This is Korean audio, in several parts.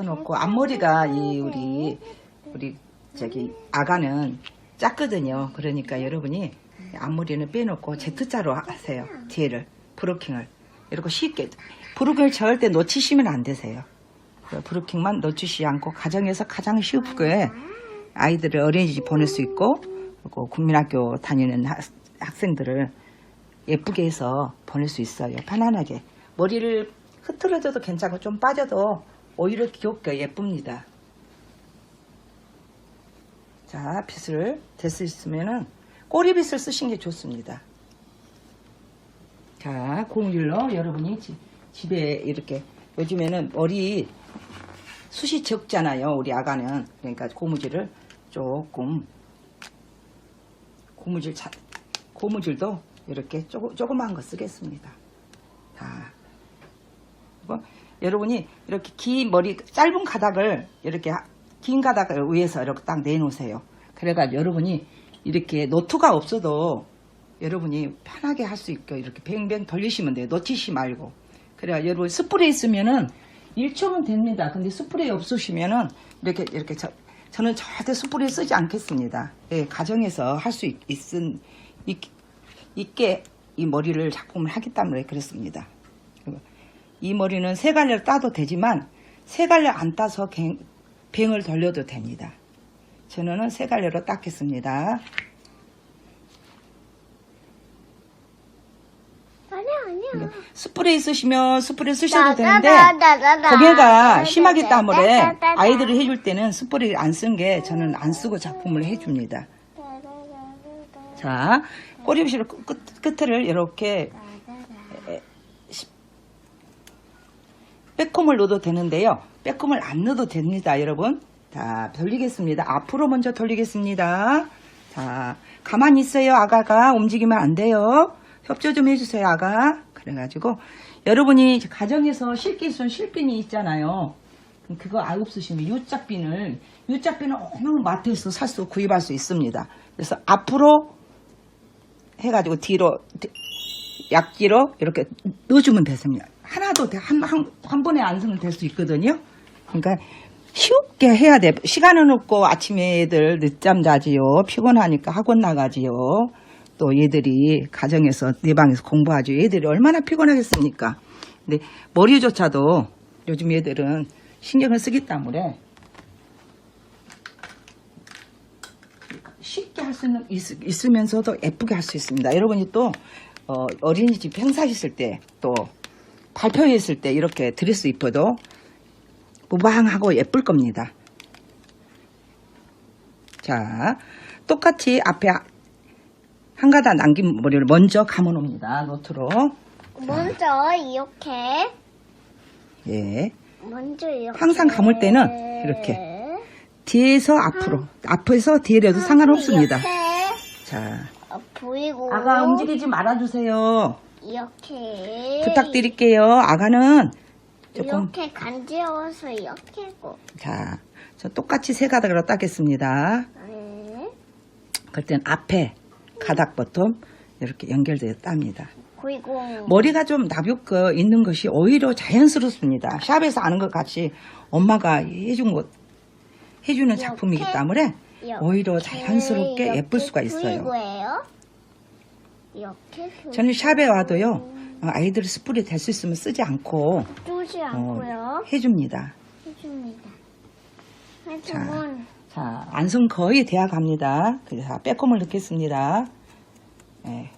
써놓고 앞머리가 이 우리 우리 저기 아가는 작거든요. 그러니까 여러분이 앞머리는 빼놓고 Z자로 하세요. 뒤에를 브로킹을 이렇게 쉽게 브로킹을 절대 놓치시면 안 되세요. 그 브로킹만 놓치지 않고 가정에서 가장 쉽게 아이들을 어린이집 보낼 수 있고 그리고 국민학교 다니는 학, 학생들을 예쁘게 해서 보낼 수 있어요. 편안하게. 머리를 흐트러져도 괜찮고 좀 빠져도 오히려 귀엽게 예쁩니다. 자, 빗을 있으면은 꼬리빗을 쓰신 게 좋습니다. 자, 고무줄로 여러분이 지- 집에 이렇게 요즘에는 머리 숱이 적잖아요. 우리 아가는. 그러니까 고무줄을 조금 고무줄 차, 고무줄도 이렇게 조금, 조그마한 거 쓰겠습니다. 자, 그리고 여러분이 이렇게 긴 머리, 짧은 가닥을 이렇게 하- 긴 가닥을 위에서 이렇게 딱 내놓으세요. 그래가 여러분이 이렇게 노트가 없어도 여러분이 편하게 할 수 있게 이렇게 뱅뱅 돌리시면 돼요. 놓치시 말고. 그래야 여러분 스프레이 쓰면은 1초면 됩니다. 근데 스프레이 없으시면은 이렇게 이렇게 저, 저는 절대 스프레이 쓰지 않겠습니다. 예, 가정에서 할 수 있은 있게 이 머리를 작품을 하기 때문에 그렇습니다. 이 머리는 세 갈래로 따도 되지만 세 갈래 안 따서 갱- 뱅을 돌려도 됩니다. 저는 세 갈래로 닦겠습니다. 스프레이 쓰시면 스프레이 쓰셔도 되는데. 고개가 심하게 나. 아이들이 해줄 때는 스프레이 안 쓴 게 저는 안 쓰고 작품을 해줍니다. 자 꼬리빗으로 끝, 끝을 이렇게 빼꼼을 넣어도 되는데요. 빼꼼을 안 넣어도 됩니다, 여러분. 자, 돌리겠습니다. 앞으로 먼저 돌리겠습니다. 자, 가만히 있어요, 아가가. 움직이면 안 돼요. 협조 좀 해주세요, 아가. 그래가지고, 여러분이 가정에서 실기 쓴 실빈이 있잖아요. 그거 알 없으시면 U짝빈을, U짝빈은 어느 마트에서 살 수, 구입할 수 있습니다. 그래서 앞으로 해가지고 뒤로, 뒤- 약지로 이렇게 넣어주면 되습니다. 하나도 돼. 한, 한, 한 번에 안성은 될수 있거든요. 그러니까 쉽게 해야 돼. 시간은 없고 아침에 애들 늦잠 자지요. 피곤하니까 학원 나가지요. 또 얘들이 가정에서 내 방에서 공부하죠. 얘들이 얼마나 피곤하겠습니까? 근데 머리조차도 요즘 얘들은 신경을 쓰기 때문에 쉽게 할수 있는 있, 있으면서도 예쁘게 할 수 있습니다. 여러분이 또 어, 어린이집 행사 있을 때 또 발표회 있을 때 이렇게 드레스 입어도 무방하고 예쁠 겁니다. 자, 똑같이 앞에 한 가닥 남긴 머리를 먼저 감아 놓습니다. 노트로. 먼저 이렇게. 예. 먼저 이렇게. 항상 감을 때는 이렇게. 뒤에서 앞으로. 앞에서 뒤에라도 상관없습니다. 이렇게. 자, 어, 보이고. 아가 움직이지 말아주세요. 이렇게. 부탁드릴게요. 아가는 조금 이렇게 간지러워서 이렇게 하고. 자, 저 똑같이 세 가닥으로 따겠습니다. 네. 그럴 땐 앞에 가닥 버튼 이렇게 연결되어 땁니다. 보이고. 머리가 좀 나볍게 있는 것이 오히려 자연스럽습니다. 샵에서 아는 것 같이 엄마가 해준 것, 해주는 작품이기 때문에 오히려 자연스럽게 예쁠 수가 있어요. 보이고예요. 이렇게. 저는 샵에 와도요, 어, 아이들 스프레이 될 수 있으면 쓰지 않고 뚫지 어, 않고요. 해줍니다. 해줍니다. 자. 자, 완성 거의 돼야 갑니다. 그래서 빼꼼을 넣겠습니다. 예.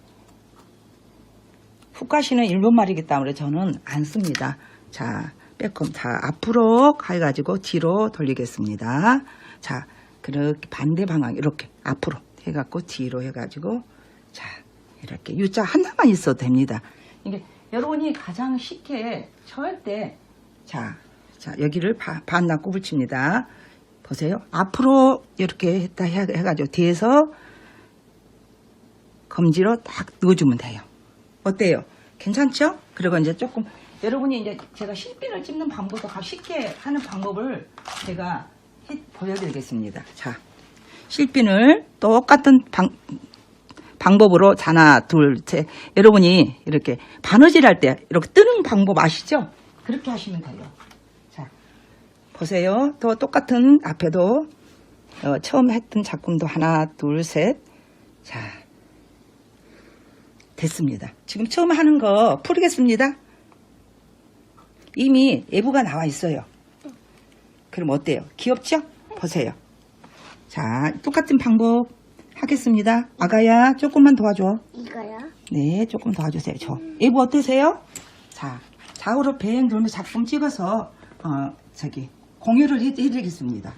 훅가시는 일본 말이기 때문에 저는 안 씁니다. 자, 빼꼼 다 앞으로 가해가지고 뒤로 돌리겠습니다. 자, 그렇게 반대 방향 이렇게 앞으로 해갖고 뒤로 해가지고 자, 이렇게 U자 하나만 있어도 됩니다. 이게 여러분이 가장 쉽게 절대 자, 자 여기를 바, 반나 꼽을칩니다. 보세요. 앞으로 이렇게 했다 해- 해가지고 뒤에서 검지로 딱 넣어주면 돼요. 어때요? 괜찮죠? 그리고 이제 조금 여러분이 이제 제가 실핀을 찝는 방법도 가- 쉽게 하는 방법을 제가 해- 보여드리겠습니다. 자, 실핀을 똑같은 방, 방법으로 하나, 둘, 셋. 여러분이 이렇게 바느질 할 때 이렇게 뜨는 방법 아시죠? 그렇게 하시면 돼요. 자, 보세요. 또 똑같은 앞에도 어, 처음 했던 작품도 하나, 둘, 셋. 자, 됐습니다. 지금 처음 하는 거 풀겠습니다. 이미 예부가 나와 있어요. 그럼 어때요? 귀엽죠? 보세요. 자, 똑같은 방법 하겠습니다. 아가야, 조금만 도와줘. 이거요? 네, 조금 도와주세요. 저. 예부 어떠세요? 자, 좌우로 뱅 돌며 작품 찍어서, 어, 저기, 공유를 해, 해드리겠습니다.